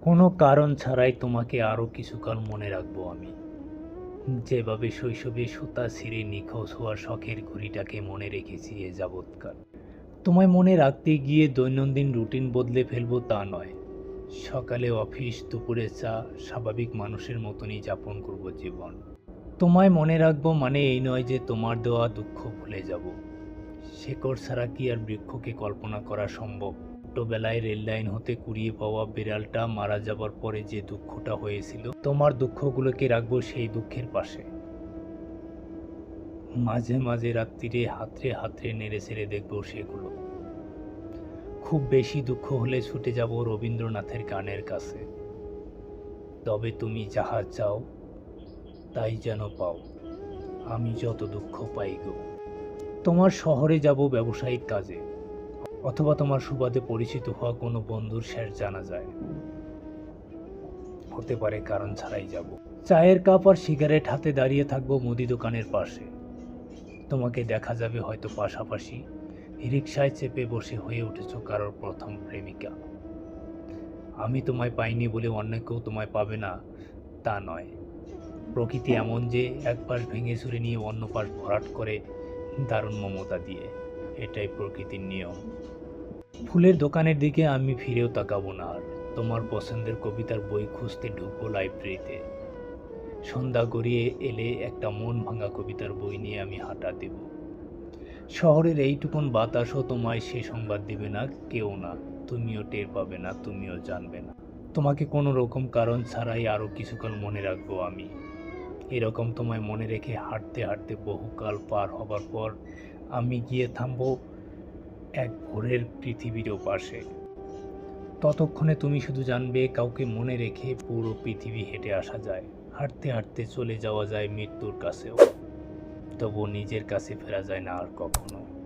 কোনো কারণ ছাড়াই তোমাকে আরও কিছুকাল মনে রাখব আমি। যেভাবে শৈশবে সুতা ছিঁড়ে নিখোঁজ হওয়ার শখের ঘড়িটাকে মনে রেখেছি এ যাবৎকাল। তোমায় মনে রাখতে গিয়ে দৈনন্দিন রুটিন বদলে ফেলব তা নয়। সকালে অফিস, দুপুরে চা, স্বাভাবিক মানুষের মতনই যাপন করব জীবন। তোমায় মনে রাখব মানে এই নয় যে তোমার দেওয়া দুঃখ ভুলে যাব। শেকড় ছাড়া কি আর বৃক্ষকে কল্পনা করা সম্ভব? ছোটবেলায় রেল লাইন হতে কুড়িয়ে পাওয়া বিড়ালটা মারা যাবার পরে যে দুঃখটা হয়েছিল, তোমার দুঃখগুলোকে রাখব সেই দুঃখের পাশে? মাঝে মাঝে রাত্রিরে হাতড়ে হাতড়ে নেড়ে ছেড়ে দেখব সেগুলো। খুব বেশি দুঃখ হলে ছুটে যাব রবীন্দ্রনাথের গানের কাছে। তবে তুমি যাহা চাও, তাই যেন পাও। আমি যত দুঃখ পাই গো। তোমার শহরে যাব ব্যবসায়িক কাজে। অথবা তোমার সুবাদে পরিচিত হওয়া কোনো বন্ধুর শেষ জানা যায়। হতে পারে কারণ ছাড়াই যাব। চায়ের কাপ আর সিগারেট হাতে দাঁড়িয়ে থাকব মুদি দোকানের পাশে। তোমাকে দেখা যাবে হয়তো পাশাপাশি। রিক্সায় চেপে বসে হয়ে উঠেছ কারোর প্রথম প্রেমিকা। আমি তোমায় পাইনি বলে অন্য কেউ তোমায় পাবে না, তা নয়। প্রকৃতি এমন যে এক পাশ ভেঙে চুরে নিয়ে অন্য পাশ ভরাট করে দারুণ মমতা দিয়ে। এটাই প্রকৃতির নিয়ম। ফুলের দোকানের দিকে আমি ফিরেও তাকাবো না আর। তোমার পছন্দের কবিতার বই খুঁজতে ঢুকবো লাইব্রেরিতে। সন্ধ্যা গড়িয়ে এলে একটা মন ভাঙা কবিতার বই নিয়ে আমি হাঁটা দেব। শহরের এইটুকুন বাতাসও তোমায় সে সংবাদ দিবে না, কেউ না। তুমিও টের পাবে না, তুমিও জানবে না। তোমাকে কোনো রকম কারণ ছাড়াই আরও কিছুকাল মনে রাখব আমি। এরকম তোমায় মনে রেখে হাঁটতে হাঁটতে বহুকাল পার হবার পর আমি গিয়ে থামবো এক ভোরের পৃথিবীর পাশে ততক্ষণে তুমি শুধু জানবে কাউকে মনে রেখে পুরো পৃথিবী হেঁটে আসা যায়, হাঁটতে হাঁটতে চলে যাওয়া যায় মৃত্যুর কাছেও। তবু নিজের কাছে ফেরা যায় না আর কখনো।